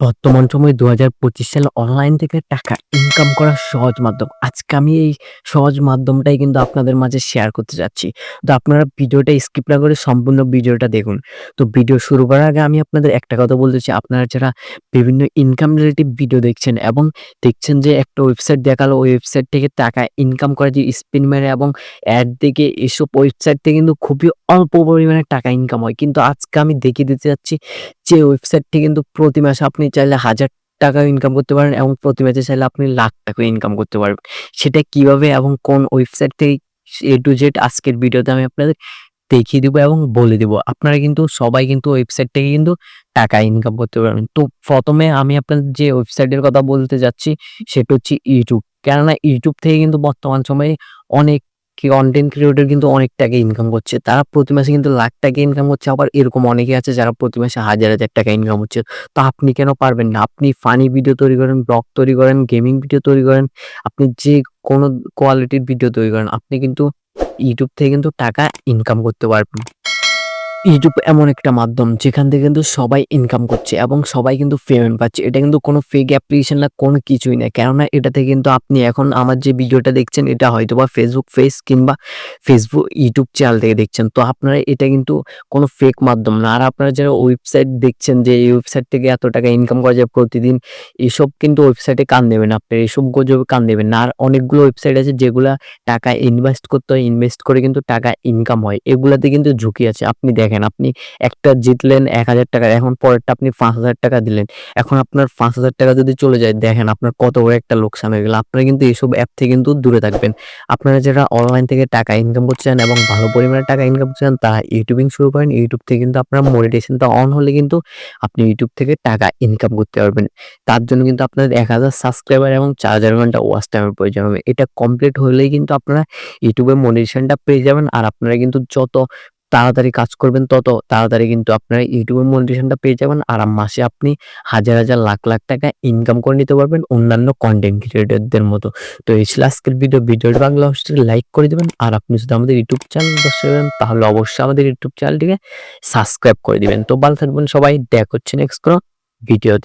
বর্তমান সময়ে ২০২৫ সালে অনলাইন থেকে টাকা ইনকাম করার সহজ মাধ্যম। আজকে আমি এই সহজ মাধ্যমটাই কিন্তু আপনাদের মাঝে শেয়ার করতে যাচ্ছি। তো আপনারা ভিডিওটা স্কিপ না করে সম্পূর্ণ ভিডিওটা দেখুন। তো ভিডিও শুরু করার আগে আমি আপনাদের একটা কথা বলতে চাই, আপনারা যারা বিভিন্ন ইনকাম রিলেটিভ ভিডিও দেখছেন এবং দেখছেন যে একটা ওয়েবসাইট দেখাল, ওই ওয়েবসাইট থেকে টাকা ইনকাম করা যে স্পিন মেরে এবং অ্যাড দেখে এসব ওয়েবসাইট থেকে কিন্তু খুবই অল্প পরিমাণে টাকা ইনকাম হয়। কিন্তু আজকে আমি দেখিয়ে দিতে যাচ্ছি যে ওয়েবসাইট থেকে কিন্তু প্রতি মাসে আপনি চাইলে হাজার টাকা ইনকাম করতে পারেন এবং প্রতি মাসে চাইলে আপনি লাখ টাকা ইনকাম করতে পারবেন। সেটা কীভাবে এবং কোন ওয়েবসাইট থেকে এ টু জেড আজকের ভিডিওতে আমি আপনাদের দেখিয়ে দেবো এবং বলে দিব। আপনারা কিন্তু, সবাই কিন্তু ওয়েবসাইট থেকে কিন্তু টাকা ইনকাম করতে পারবেন। তো প্রথমে আমি আপনাদের যে ওয়েবসাইটের কথা বলতে যাচ্ছি, সেটা হচ্ছে ইউটিউব কেননা ইউটিউব থেকে কিন্তু বর্তমান সময়ে অনেক কনটেন্ট ক্রিয়েটর কিন্তু অনেক টাকা ইনকাম করছে। তারা প্রতি মাসে কিন্তু লাখ টাকা ইনকাম করছে। আবার এরকম অনেকে আছে যারা প্রতি মাসে হাজার, হাজার টাকা ইনকাম হচ্ছে। তো আপনি কেন পারবেন না? আপনি ফানি ভিডিও তৈরি করেন, ব্লগ তৈরি করেন, গেমিং ভিডিও তৈরি করেন। আপনি যে কোনো কোয়ালিটির ভিডিও তৈরি করেন। আপনি কিন্তু ইউটিউব থেকে কিন্তু টাকা ইনকাম করতে পারবেন। YouTube এমন একটা মাধ্যম যেখান থেকে কিন্তু সবাই ইনকাম করছে এবং সবাই কিন্তু পেমেন্ট পাচ্ছে। এটা কিন্তু কোনো ফেক অ্যাপ্লিকেশন না কোনো কিছুই না। কেননা এটা থেকে কিন্তু আপনি এখন আমার যে ভিডিওটা দেখছেন এটা হয়তো বা ফেসবুক পেজ কিংবা ফেসবুক ইউটিউব চ্যানেল থেকে দেখছেন। তো আপনারা এটা কিন্তু কোনো ফেক মাধ্যম না। আর আপনারা যারা ওয়েবসাইট দেখছেন যে এই ওয়েবসাইট থেকে এত টাকা ইনকাম করা যায় প্রতিদিন, এসব কিন্তু ওয়েবসাইটে কান দেবেন আপনারা। এসব গুজবে কান দেবেন না। আর অনেকগুলো ওয়েবসাইট আছে যেগুলা টাকা ইনভেস্ট করতে হয়, ইনভেস্ট করে কিন্তু টাকা ইনকাম হয়। এগুলাতে কিন্তু ঝুঁকি আছে। আপনি দেখেন আপনি একটা জিতলেন ৳১,০০০ এখন পরেরটা আপনি ৳৫,০০০ দিলেন। এখন আপনার ৳৫,০০০ যদি চলে যায় দেখেন আপনার কত বড় একটা লোকসান হয়ে গেল। আপনারা কিন্তু এসব অ্যাপ থেকে কিন্তু দূরে থাকবেন। আপনারা যারা অনলাইন থেকে টাকা ইনকাম করতে চান এবং ভালো পরিমাণে টাকা ইনকাম করছেন তারা ইউটিউবিং শুরু করেন। ইউটিউব থেকে কিন্তু আপনার মনিটাইজেশনটা অন হলে কিন্তু আপনি ইউটিউব থেকে টাকা ইনকাম করতে পারবেন। তার জন্য কিন্তু আপনার ১,০০০ সাবস্ক্রাইবার এবং ৪,০০০ ঘণ্টা ওয়াচ টাইমের প্রয়োজন হবে। এটা কমপ্লিট হলেই কিন্তু আপনারা ইউটিউবে মনিটাইজেশনটা পেয়ে যাবেন। আর আপনারা কিন্তু যত তাড়াতাড়ি কাজ করবেন তত তাড়াতাড়ি কিন্তু আপনারা ইউটিউবে মনিটাইজেশনটা পেয়ে যাবেন। আর মাসে আপনি হাজার, হাজার লাখ, লাখ টাকা ইনকাম করে নিতে পারবেন অন্যান্য কনটেন্ট ক্রিয়েটরদের মতো। তো এই ছিল আজকের ভিডিও। ভিডিওটি ভালো লাগলে লাইক করে দিবেন। আর আপনি যদি আমাদের ইউটিউব চ্যানেল দর্শক তাহলে অবশ্যই আমাদের ইউটিউব চ্যানেলটিকে সাবস্ক্রাইব করে দিবেন। তো ভালো থাকবেন সবাই। দেখা হচ্ছে নেক্সট কোনো ভিডিওতে।